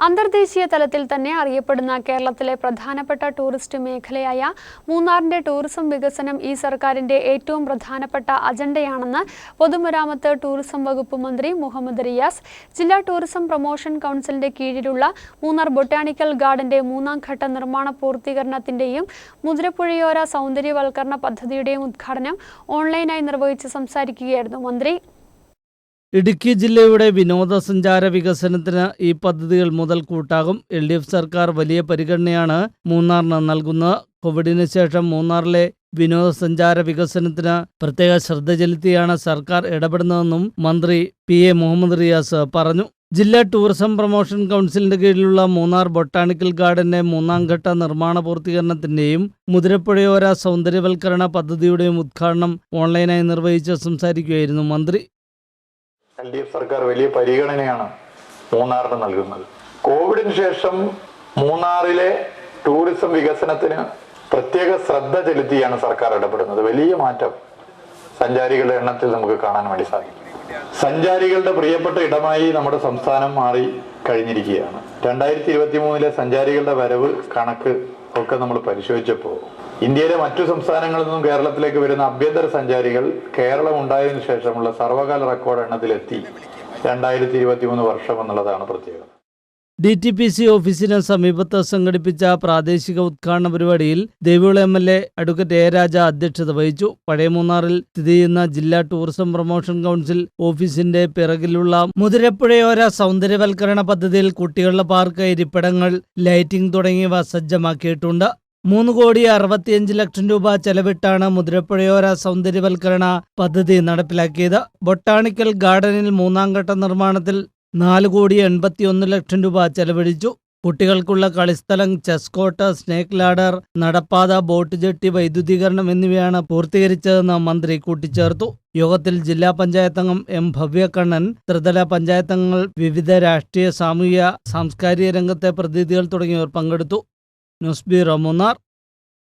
അന്തർദേശീയ തലത്തിൽ തന്നെ അറിയപ്പെടുന്ന കേരളത്തിലെ പ്രധാനപ്പെട്ട ടൂറിസ്റ്റ് മേഖലയായ മൂന്നാറിന്റെ ടൂറിസം വികസനം ഈ സർക്കാരിന്റെ ഏറ്റവും പ്രധാനപ്പെട്ട അജണ്ടയാണെന്ന് പൊതുമരാമത്ത് ടൂറിസം വകുപ്പ് മന്ത്രി മുഹമ്മദ് റിയാസ് ജില്ലാ ടൂറിസം പ്രൊമോഷൻ കൗൺസിലിന്റെ കീഴിലുള്ള മൂന്നാർ ബൊട്ടാണിക്കൽ ഗാർഡന്റെ മൂന്നാം ഘട്ട നിർമ്മാണ പൂർത്തീകരണത്തിന്റെയും മുതിരപ്പുഴയോര സൗന്ദര്യവൽക്കരണ പദ്ധതിയുടെയും ഉദ്ഘാടനം ഓൺലൈനായി നിർവഹിച്ച് സംസാരിക്കുകയായിരുന്നു മന്ത്രി. ഇടുക്കി ജില്ലയുടെ വിനോദസഞ്ചാര വികസനത്തിന് ഈ പദ്ധതികൾ മുതൽ കൂട്ടാകും. എൽ ഡി എഫ് സർക്കാർ വലിയ പരിഗണനയാണ് മൂന്നാറിന് നൽകുന്നത്. കോവിഡിന് ശേഷം മൂന്നാറിലെ വിനോദസഞ്ചാര വികസനത്തിന് പ്രത്യേക ശ്രദ്ധ ചെലുത്തിയാണ് സർക്കാർ ഇടപെടുന്നതെന്നും മന്ത്രി പി എ മുഹമ്മദ് റിയാസ് പറഞ്ഞു. ജില്ലാ ടൂറിസം പ്രൊമോഷൻ കൗൺസിലിന്റെ കീഴിലുള്ള മൂന്നാർ ബൊട്ടാണിക്കൽ ഗാർഡന്റെ മൂന്നാം ഘട്ട നിർമ്മാണ പൂർത്തീകരണത്തിന്റെയും മുതിരപ്പുഴയോര സൗന്ദര്യവൽക്കരണ പദ്ധതിയുടെയും ഉദ്ഘാടനം ഓൺലൈനായി നിർവഹിച്ച് സംസാരിക്കുകയായിരുന്നു മന്ത്രി. എൽ ഡി എഫ് സർക്കാർ വലിയ പരിഗണനയാണ് മൂന്നാറിന് നൽകുന്നത്. കോവിഡിന് ശേഷം മൂന്നാറിലെ ടൂറിസം വികസനത്തിന് പ്രത്യേക ശ്രദ്ധ ചെലുത്തിയാണ് സർക്കാർ ഇടപെടുന്നത്. വലിയ മാറ്റം സഞ്ചാരികളുടെ എണ്ണത്തിൽ നമുക്ക് കാണാൻ വേണ്ടി സാധിക്കും. സഞ്ചാരികളുടെ പ്രിയപ്പെട്ട ഇടമായി നമ്മുടെ സംസ്ഥാനം മാറി കഴിഞ്ഞിരിക്കുകയാണ്. രണ്ടായിരത്തി ഇരുപത്തി മൂന്നിലെ സഞ്ചാരികളുടെ വരവ് കണക്ക് ഒക്കെ നമ്മൾ പരിശോധിച്ചപ്പോൾ ഇന്ത്യയിലെ മറ്റു സംസ്ഥാനങ്ങളിൽ നിന്നും കേരളത്തിലേക്ക് വരുന്ന അഭ്യന്തര സഞ്ചാരികൾ കേരളം ഉണ്ടായതിനു ശേഷമുള്ള സർവകാല റെക്കോർഡ് എണ്ണത്തിലെത്തി. രണ്ടായിരത്തി ഇരുപത്തി മൂന്ന് വർഷം എന്നുള്ളതാണ് പ്രത്യേകത. ഡി ടി പി സി ഓഫീസിന് സമീപത്ത് സംഘടിപ്പിച്ച പ്രാദേശിക ഉദ്ഘാടന പരിപാടിയിൽ Devikulam M L A advocate A Raja അധ്യക്ഷത വഹിച്ചു. പഴയ മൂന്നാറിൽ സ്ഥിതി ചെയ്യുന്ന ജില്ലാ ടൂറിസം പ്രൊമോഷൻ കൗൺസിൽ ഓഫീസിന്റെ പിറകിലുള്ള മുതിരപ്പുഴയോര സൗന്ദര്യവൽക്കരണ പദ്ധതിയിൽ കുട്ടികളുടെ പാർക്ക് ഇരിപ്പിടങ്ങൾ ലൈറ്റിംഗ് തുടങ്ങിയവ സജ്ജമാക്കിയിട്ടുണ്ട്. മൂന്ന് കോടി അറുപത്തിയഞ്ച് ലക്ഷം രൂപ ചെലവിട്ടാണ് മുതിരപ്പുഴയോര സൗന്ദര്യവൽക്കരണ പദ്ധതി നടപ്പിലാക്കിയത്. ബൊട്ടാണിക്കൽ ഗാർഡനിൽ മൂന്നാം ഘട്ട നിർമ്മാണത്തിൽ നാല് കോടി എൺപത്തിയൊന്ന് ലക്ഷം രൂപ ചെലവഴിച്ചു. കുട്ടികൾക്കുള്ള കളിസ്ഥലം ചെസ് കോട്ട് സ്നേക്ക് ലാഡർ നടപ്പാത ബോട്ട് ജെട്ടി വൈദ്യുതീകരണം എന്നിവയാണ് പൂർത്തീകരിച്ചതെന്ന് മന്ത്രി കൂട്ടിച്ചേർത്തു. യോഗത്തിൽ ജില്ലാ പഞ്ചായത്തംഗം എം ഭവ്യകണ്ണൻ ത്രിതല പഞ്ചായത്തംഗങ്ങൾ വിവിധ രാഷ്ട്രീയ സാമൂഹ്യ സാംസ്കാരിക രംഗത്തെ പ്രതിനിധികൾ തുടങ്ങിയവർ പങ്കെടുത്തു. نصبر منار